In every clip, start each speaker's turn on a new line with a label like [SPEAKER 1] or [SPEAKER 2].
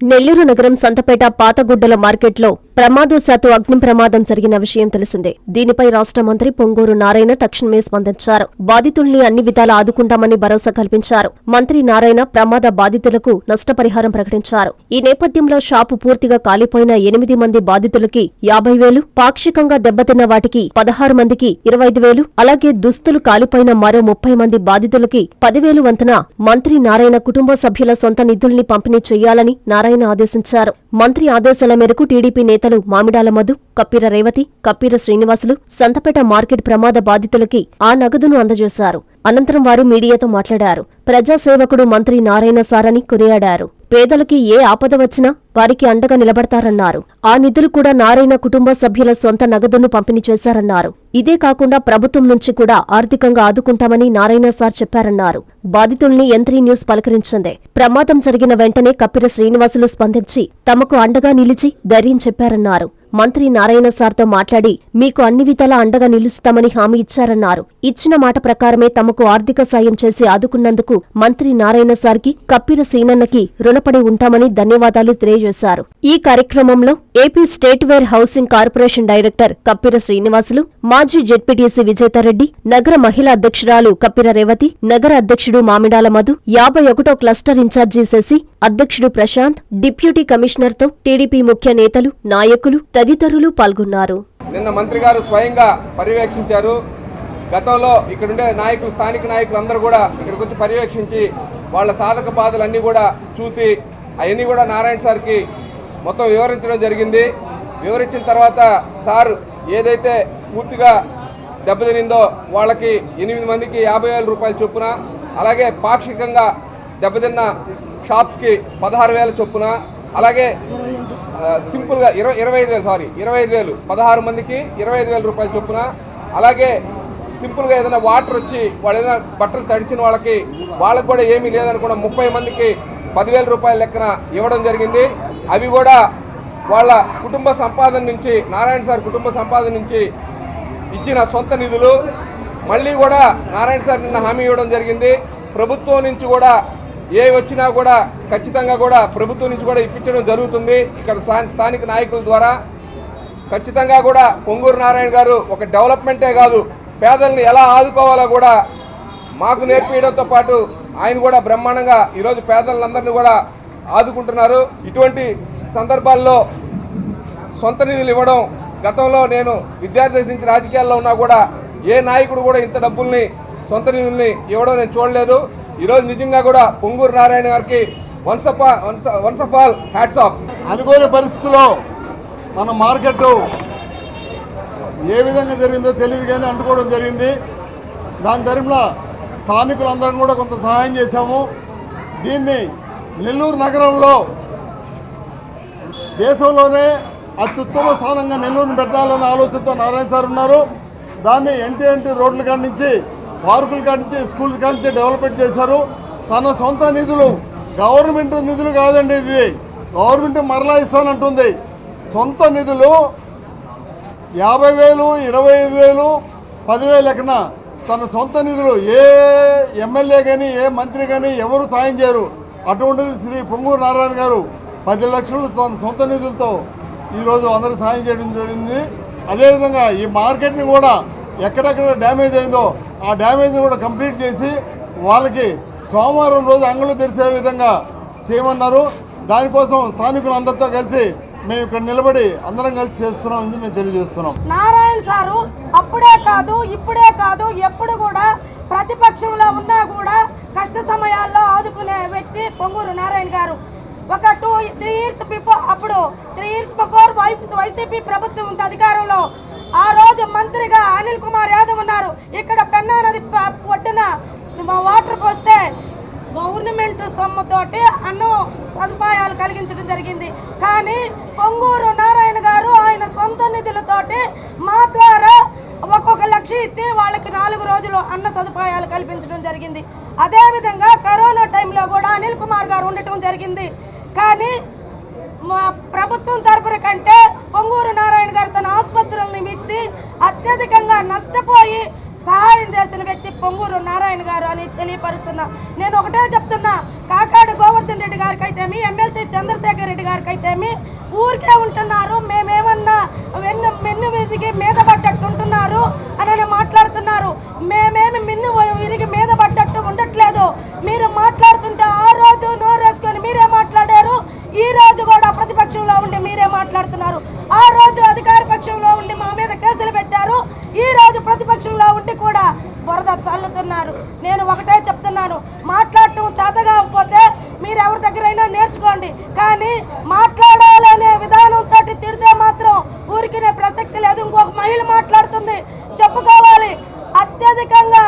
[SPEAKER 1] నెల్లూరు నగరం సంతపేట పాతగుడ్డల మార్కెట్లో ప్రమాదవశాత్తు అగ్ని ప్రమాదం జరిగిన విషయం తెలిసిందే. దీనిపై రాష్ట్ర మంత్రి పొంగూరు నారాయణ తక్షణమే స్పందించారు. బాధితుల్ని అన్ని విధాలా ఆదుకుంటామని భరోసా కల్పించారు. మంత్రి నారాయణ ప్రమాద బాధితులకు నష్టపరిహారం ప్రకటించారు. ఈ నేపథ్యంలో షాపు పూర్తిగా కాలిపోయిన ఎనిమిది మంది బాధితులకి యాభై వేలు పాక్షికంగా దెబ్బతిన్న వాటికి పదహారు మందికి ఇరవై ఐదు వేలు అలాగే దుస్తులు కాలిపోయిన మరో ముప్పై మంది బాధితులకి పదివేలు వంతున మంత్రి నారాయణ కుటుంబ సభ్యుల సొంత నిధుల్ని పంపిణీ చేయాలని నారాయణ ఆదేశించారు. మంత్రి ఆదేశాల మేరకు టీడీపీ నేతలు మామిడాల మధు కప్పీర రేవతి కప్పీర శ్రీనివాసులు సంతపేట మార్కెట్ ప్రమాద బాధితులకి ఆ నగదును అందజేశారు. అనంతరం వారు మీడియాతో మాట్లాడారు. ప్రజాసేవకుడు మంత్రి నారాయణ సారని కొనియాడారు. పేదలకి ఏ ఆపద వచ్చినా వారికి అండగా నిలబడతారన్నారు. ఆ నిధులు కూడా నారాయణ కుటుంబ సభ్యుల సొంత నగదును పంపిణీ చేశారన్నారు. ఇదే కాకుండా ప్రభుత్వం నుంచి కూడా ఆర్థికంగా ఆదుకుంటామని నారాయణ సార్ చెప్పారన్నారు. బాధితుల్ని ఎంత్రీ న్యూస్ పలకరించింది. ప్రమాదం జరిగిన వెంటనే కప్పిర శ్రీనివాసులు స్పందించి తమకు అండగా నిలిచి ధైర్యం చెప్పారన్నారు. మంత్రి నారాయణ సార్తో మాట్లాడి మీకు అన్ని విధాలా అండగా నిలుస్తామని హామీ ఇచ్చారన్నారు. ఇచ్చిన మాట ప్రకారమే తమకు ఆర్థిక సాయం చేసి ఆదుకున్నందుకు మంత్రి నారాయణ సార్కి కప్పిర సీనన్నకి రుణపడి ఉంటామని ధన్యవాదాలు తెలియజేశారు. ఈ కార్యక్రమంలో AP state warehousing corporation director Kappira Srinivasulu మాజీ జెడ్పీటీసీ విజేతారెడ్డి నగర మహిళా అధ్యక్షురాలు కప్పిర రేవతి నగర అధ్యక్షుడు మామిడాల మధు యాభై ఒకటో క్లస్టర్ ఇన్ఛార్జి శశి అధ్యక్షుడు ప్రశాంత్ డిప్యూటీ కమిషనర్తో టీడీపీ ముఖ్య నేతలు నాయకులు తదితరులు పాల్గొన్నారు.
[SPEAKER 2] నిన్న మంత్రి గారు స్వయంగా పర్యవేక్షించారు. గతంలో ఇక్కడుండే నాయకులు స్థానిక నాయకులు అందరూ కూడా ఇక్కడికి వచ్చి పర్యవేక్షించి వాళ్ళ సాధక బాధలు అన్నీ కూడా చూసి అవన్నీ కూడా నారాయణ సార్కి మొత్తం వివరించడం జరిగింది. వివరించిన తర్వాత సార్ ఏదైతే పూర్తిగా దెబ్బతినిందో వాళ్ళకి ఎనిమిది మందికి యాభై వేల రూపాయల చొప్పున అలాగే పాక్షికంగా దెబ్బతిన్న షాప్స్కి పదహారు వేల చొప్పున అలాగే సింపుల్గా ఇరవై ఇరవై ఐదు వేలు సారీ ఇరవై ఐదు వేలు. పదహారు మందికి ఇరవై ఐదు వేల రూపాయలు చొప్పున. అలాగే సింపుల్గా ఏదైనా వాటర్ వచ్చి వాళ్ళు ఏదైనా బట్టలు తడిచిన వాళ్ళకి వాళ్ళకి కూడా ఏమీ లేదనుకున్న ముప్పై మందికి పదివేల రూపాయల లెక్కన ఇవ్వడం జరిగింది. అవి కూడా వాళ్ళ కుటుంబ సంపాదన నుంచి నారాయణ సార్ కుటుంబ సంపాదన నుంచి ఇచ్చిన సొంత నిధులు. మళ్ళీ కూడా నారాయణ సార్ నిన్న హామీ ఇవ్వడం జరిగింది. ప్రభుత్వం నుంచి కూడా ఏ వచ్చినా కూడా ఖచ్చితంగా కూడా ప్రభుత్వం నుంచి కూడా ఇప్పించడం జరుగుతుంది. ఇక్కడ స్థానిక నాయకుల ద్వారా ఖచ్చితంగా కూడా పొంగూరు నారాయణ గారు ఒక డెవలప్మెంటే కాదు పేదల్ని ఎలా ఆదుకోవాలో కూడా మాకు నేర్పించడంతో పాటు ఆయన కూడా బ్రహ్మాండంగా ఈరోజు పేదలందరినీ కూడా ఆదుకుంటున్నారు. ఇటువంటి సందర్భాల్లో సొంత నిధులు ఇవ్వడం గతంలో నేను విద్యార్థి నుంచి రాజకీయాల్లో ఉన్నా కూడా ఏ నాయకుడు కూడా ఇంత డబ్బుల్ని సొంత నిధుల్ని ఇవ్వడం నేను చూడలేదు. ఈరోజు నిజంగా కూడా పొంగూరు నారాయణ గారికి once up once once of all hats off
[SPEAKER 3] అనుకోని పరిస్థితుల్లో మన మార్కెట్ ఏ విధంగా జరిగిందో తెలియదు కానీ అంటుకోవడం జరిగింది. దాని తరపున స్థానికులందరం కూడా కొంత సహాయం చేశాము. దీన్ని నెల్లూరు నగరంలో దేశంలోనే అత్యుత్తమ స్థానంగా నెల్లూరుని పెట్టాలన్న ఆలోచనతో నారాయణ సార్ ఉన్నారు. దాన్ని ఎన్టీ ఎన్టీ రోడ్ల కాడి నుంచి పార్కుల కాడి నుంచి స్కూల్ కాడి నుంచి డెవలప్మెంట్ చేశారు. తన సొంత నిధులు గవర్నమెంట్ నిధులు కాదండి ఇది. గవర్నమెంట్ మరలా ఇస్తానంటుంది. సొంత నిధులు యాభై వేలు ఇరవై ఐదు వేలు పదివేలు లెక్కన తన సొంత నిధులు ఏ ఎమ్మెల్యే కానీ ఏ మంత్రి కానీ ఎవరు సాయం చేయరు. అటువంటిది శ్రీ పొంగూరు నారాయణ గారు పది లక్షలు తన సొంత నిధులతో ఈరోజు అందరూ సాయం చేయడం జరిగింది. అదేవిధంగా ఈ మార్కెట్ని కూడా ఎక్కడెక్కడ డ్యామేజ్ అయిందో ఆ డ్యామేజ్ కూడా కంప్లీట్ చేసి వాళ్ళకి సోమవారం రోజు అంగళ్ళు తెరిసే విధంగా చేయమన్నారు. దానికోసం స్థానికులందరితో కలిసి మేము ఇక్కడ నిలబడి అందరం కలిసి చేస్తున్నాం అని మేము తెలియజేస్తున్నాం.
[SPEAKER 4] నారాయణ సారు అప్పుడే కాదు ఇప్పుడే కాదు ఎప్పుడు కూడా ప్రతిపక్షంలో ఉన్నా కూడా కష్ట సమయాల్లో ఆదుకునే వ్యక్తి పొంగూరు నారాయణ గారు. ఒక టూ త్రీ ఇయర్స్ బిఫోర్ అప్పుడు త్రీ ఇయర్స్ బిఫోర్ వైసీపీ ప్రభుత్వం ఉంది అధికారంలో. ఆ రోజు మంత్రిగా అనిల్ కుమార్ యాదవ్ ఉన్నారు. ఇక్కడ పెన్నా నది ప- ఒడ్డున మా వాటర్ పోస్తే గవర్నమెంట్ సొమ్ముతోటి అన్నం సదుపాయాలు కలిగించడం జరిగింది. కానీ పొంగూరు నారాయణ గారు ఆయన సొంత నిధులతోటి మా ద్వారా ఒక్కొక్క లక్ష ఇచ్చి వాళ్ళకి నాలుగు రోజులు అన్న సదుపాయాలు కల్పించడం జరిగింది. అదేవిధంగా కరోనా టైంలో కూడా అనిల్ కుమార్ గారు ఉండటం జరిగింది. కానీ మా ప్రభుత్వం తరపున కంటే పొంగూరు నారాయణ గారు తన ఆసుపత్రులను ఇచ్చి అత్యధికంగా నష్టపోయి సహాయం చేసిన వ్యక్తి పొంగూరు నారాయణ గారు అని తెలియపరుస్తున్నా. నేను ఒకటే చెప్తున్నా కాకాడు గోవర్ధన్ రెడ్డి గారికి అయితేమి ఎమ్మెల్సీ చంద్రశేఖర్ రెడ్డి గారికి అయితేమి ఊరికే ఉంటున్నారు. మేమేమన్నా వెన్ను వెన్ను విరిగి మీద పడ్డట్టు ఉంటున్నారు అని మాట్లాడుతున్నారు మేమేమి మిన్ను విరిగి మీద పడ్డట్టు ఉండట్లేదు మీరు మాట్లాడుతుంటే ఆ రోజు నోరేసుకొని మీరే మాట్లాడారు ఈ రోజు కూడా ప్రతిపక్షంలో ఉండి మీరే చేస్తున్నారు. ఆ రోజు అధికార పక్షంలో ఉండి మా మీద కేసులు పెట్టారు. ఈ రోజు ప్రతిపక్షంలో ఉండి కూడా బురద చల్లుతున్నారు. నేను ఒకటే చెప్తున్నాను. మాట్లాడటం చేతగాకపోతే మీరు ఎవరి దగ్గరైనా నేర్చుకోండి. కానీ మాట్లాడాలనే విధానంతో తిడితే మాత్రం ఊరికినే ప్రసక్తి లేదు. ఇంకొక మహిళ మాట్లాడుతుంది. చెప్పుకోవాలి. అత్యధికంగా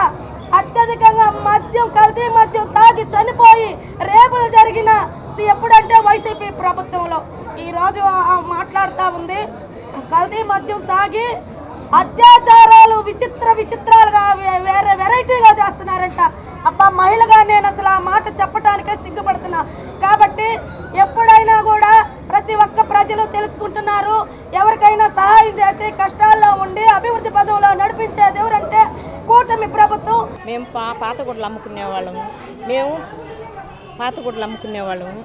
[SPEAKER 4] అత్యధికంగా మద్యం కల్తీ మద్యం తాగి చనిపోయి రేపులు జరిగిన ఇది ఎప్పుడంటే వైసీపీ ప్రభుత్వంలో. ఈరోజు మాట్లాడుతూ ఉంది. కల్తీ మద్యం తాగి అత్యాచారాలు విచిత్ర విచిత్రాలుగా వే- వేరే వెరైటీగా చేస్తున్నారంట. అబ్బా మహిళగా నేను అసలు ఆ మాట చెప్పడానికే సిగ్గుపడుతున్నా. కాబట్టి ఎప్పుడైనా కూడా ప్రతి ఒక్క ప్రజలు తెలుసుకుంటున్నారు. ఎవరికైనా సహాయం చేసి కష్టాల్లో ఉండి అభివృద్ధి పదవులో నడిపించేది ఎవరంటే కూటమి ప్రభుత్వం.
[SPEAKER 5] మేము పా పాతగుడ్లు అమ్ముకునే వాళ్ళము. మేము పాతగుడ్లు అమ్ముకునే వాళ్ళము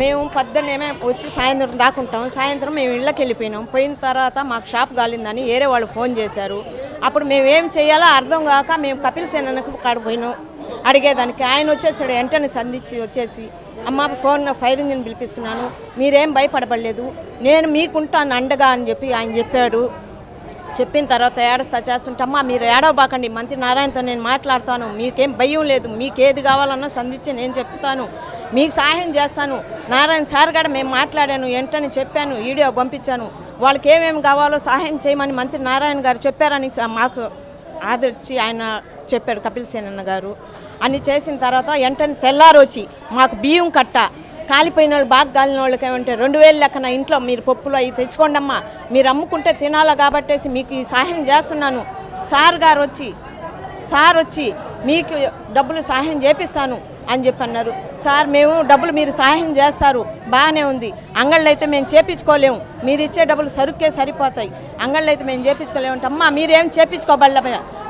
[SPEAKER 5] మేము పొద్దున్నేమే వచ్చి సాయంత్రం దాకుంటాం. సాయంత్రం మేము ఇళ్ళకి వెళ్ళిపోయినాం. పోయిన తర్వాత మాకు షాప్ కాలిందని వేరే వాళ్ళు ఫోన్ చేశారు. అప్పుడు మేము ఏం చేయాలో అర్థం కాక మేము కపిల్ సేనకు కాడిపోయినాం అడిగేదానికి ఆయన వచ్చేసాడు వెంటనే సంధించి వచ్చేసి అమ్మ ఫోన్ ఫైర్ ఇంజిన్ పిలిపిస్తున్నాను. మీరేం భయపడబడలేదు. నేను మీకుంటాను అండగా అని చెప్పి ఆయన చెప్పాడు. చెప్పిన తర్వాత ఏడస్తా చేస్తుంటమ్మా మీరు ఏడవబాకండి. మంత్రి నారాయణతో నేను మాట్లాడతాను. మీకేం భయం లేదు. మీకు ఏది కావాలన్నా సంధించి నేను చెప్తాను. మీకు సహాయం చేస్తాను. నారాయణ సార్ కూడా మేము మాట్లాడాను వెంటనే చెప్పాను వీడియో పంపించాను. వాళ్ళకి ఏమేమి కావాలో సహాయం చేయమని మంత్రి నారాయణ గారు చెప్పారని మాకు ఆదరించి ఆయన చెప్పాడు కపిల్ సేనన్న గారు. అన్ని చేసిన తర్వాత వెంటనే తెల్లారొచ్చి మాకు బియ్యం కట్ట కాలిపోయిన వాళ్ళు బాగా కాలిన వాళ్ళకి ఏమంటే రెండు వేలు లెక్కన ఇంట్లో మీరు పప్పులు అవి తెచ్చుకోండమ్మా. మీరు అమ్ముకుంటే తినాలా కాబట్టేసి మీకు ఈ సహాయం చేస్తున్నాను. సార్ గారు వచ్చి సార్ వచ్చి మీకు డబ్బులు సహాయం చేపిస్తాను అని చెప్పి అన్నారు సార్ మేము డబ్బులు మీరు సహాయం చేస్తారు. బాగానే ఉంది. అంగళ్ళు అయితే మేము చేపించుకోలేము. మీరు ఇచ్చే డబ్బులు సరుక్కే సరిపోతాయి. అంగళ్ళు అయితే మేము చేపించుకోలేము అంటే అమ్మా మీరేం చేపించుకోబడలే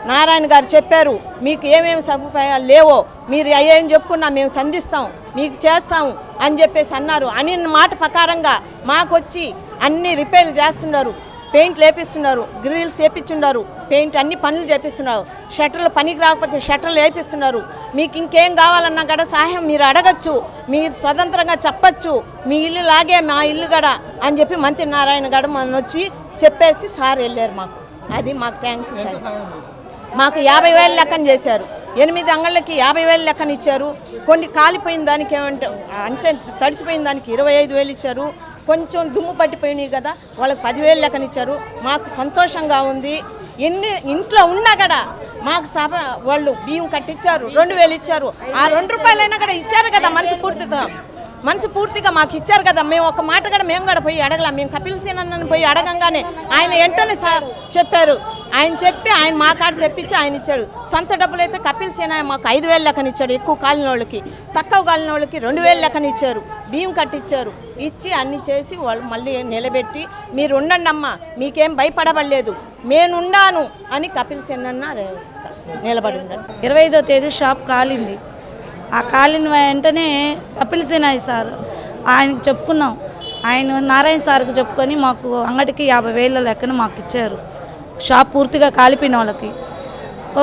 [SPEAKER 5] నారాయణ గారు చెప్పారు మీకు ఏమేమి సదుపాయాలు లేవో మీరు ఏం చెప్పుకున్నా మేము సంధిస్తాం మీకు చేస్తాం అని చెప్పేసి అన్నారు. అని మాట ప్రకారంగా మాకొచ్చి అన్ని రిపేర్లు చేస్తున్నారు పెయింట్ లేపిస్తున్నారు గ్రిల్స్ వేపిస్తున్నారు పెయింట్ అన్ని పనులు చేపిస్తున్నారు షట్టర్లు పనికి రాకపోతే షట్టర్లు వేపిస్తున్నారు. మీకు ఇంకేం కావాలన్నా కూడా సహాయం మీరు అడగచ్చు మీరు స్వతంత్రంగా చెప్పచ్చు మీ ఇల్లు లాగే మా ఇల్లు గడ అని చెప్పి మంత్రి నారాయణ గడ మన వచ్చి చెప్పేసి సార్ వెళ్ళారు మాకు. అది మాకు థ్యాంక్ యూ సార్ మాకు యాభై వేలు లెక్కన చేశారు. ఎనిమిది అంగళ్ళకి యాభై వేలు లెక్కన ఇచ్చారు. కొన్ని కాలిపోయిన దానికి ఏమంటే అంటే తడిసిపోయిన దానికి ఇరవై ఐదు వేలు ఇచ్చారు. కొంచెం దుమ్ము పట్టిపోయినాయి కదా వాళ్ళకి పదివేలు లెక్కన ఇచ్చారు. మాకు సంతోషంగా ఉంది. ఎన్ని ఇంట్లో ఉన్నా కూడా మాకు సభ వాళ్ళు బియ్యం కట్టించారు రెండు వేలు ఇచ్చారు. ఆ రెండు రూపాయలైనా కూడా ఇచ్చారు కదా మనిషి పూర్తిగా. మనసు పూర్తిగా మాకు ఇచ్చారు కదా. మేము ఒక మాట కూడా మేము కూడా పోయి అడగలేం. మేము కపిల్ సేన్ అన్నని పోయి అడగంగానే ఆయన ఎంటనే సార్ చెప్పారు. ఆయన చెప్పి ఆయన మా కాడ తెప్పించి ఆయన ఇచ్చాడు. సొంత డబ్బులు అయితే కపిల్ సేన మాకు ఐదు వేలు లెక్కన ఇచ్చాడు ఎక్కువ కాలిన వాళ్ళకి. తక్కువ కాలిన వాళ్ళకి రెండు వేలు లెక్కన ఇచ్చారు. బియ్యం కట్టించారు ఇచ్చి అన్ని చేసి వాళ్ళు మళ్ళీ నిలబెట్టి మీరు ఉండండి అమ్మా మీకేం భయపడబడలేదు. నేనుండాను అని కపిల్ సేన్ అన్న నిలబడి ఉండను
[SPEAKER 6] ఇరవై ఐదో తేదీ షాప్ కాలింది. ఆ కాలిన వెంటనే కపిల్ సేనాయి సార్ ఆయనకు చెప్పుకున్నాం. ఆయన నారాయణ సార్కి చెప్పుకొని మాకు అంగడికి యాభై వేల లెక్కన మాకు ఇచ్చారు. షాప్ పూర్తిగా కాలిపోయిన వాళ్ళకి.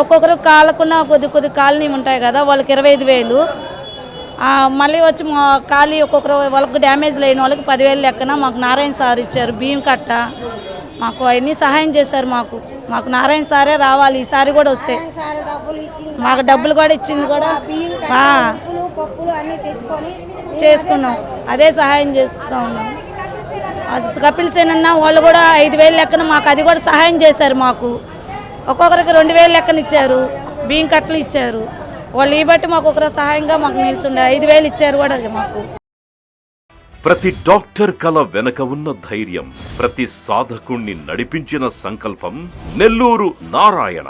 [SPEAKER 6] ఒక్కొక్కరు కాలకుండా కొద్ది కొద్ది కాలనీ ఉంటాయి కదా వాళ్ళకి ఇరవై ఐదు వేలు. మళ్ళీ వచ్చి మా ఖాళీ ఒక్కొక్కరు వాళ్ళకి డ్యామేజ్ లేని వాళ్ళకి పదివేలు లెక్కన మాకు నారాయణ సార్ ఇచ్చారు బియ్యం కట్ట. మాకు అవన్నీ సహాయం చేశారు మాకు. మాకు నారాయణ సారే రావాలి ఈసారి కూడా వస్తే. మాకు డబ్బులు కూడా ఇచ్చింది కూడా. చేసుకున్నాం. అదే సహాయం చేస్తూ ఉన్నాం. కపిల్ సేన్ అన్న వాళ్ళు కూడా ఐదు వేలు లెక్కన మాకు అది కూడా సహాయం చేశారు మాకు. ఒక్కొక్కరికి రెండు వేలు లెక్కన ఇచ్చారు బియ్యం కట్టలు ఇచ్చారు. వాళ్ళు ఈ బట్టి మాకు ఒకరు సహాయంగా మాకు నిల్చుండే ఐదు వేలు ఇచ్చారు కూడా మాకు.
[SPEAKER 7] ప్రతి డాక్టర్ కల వెనక ఉన్న ధైర్యం ప్రతి సాధకుణ్ణి నడిపించిన సంకల్పం నెల్లూరు నారాయణ.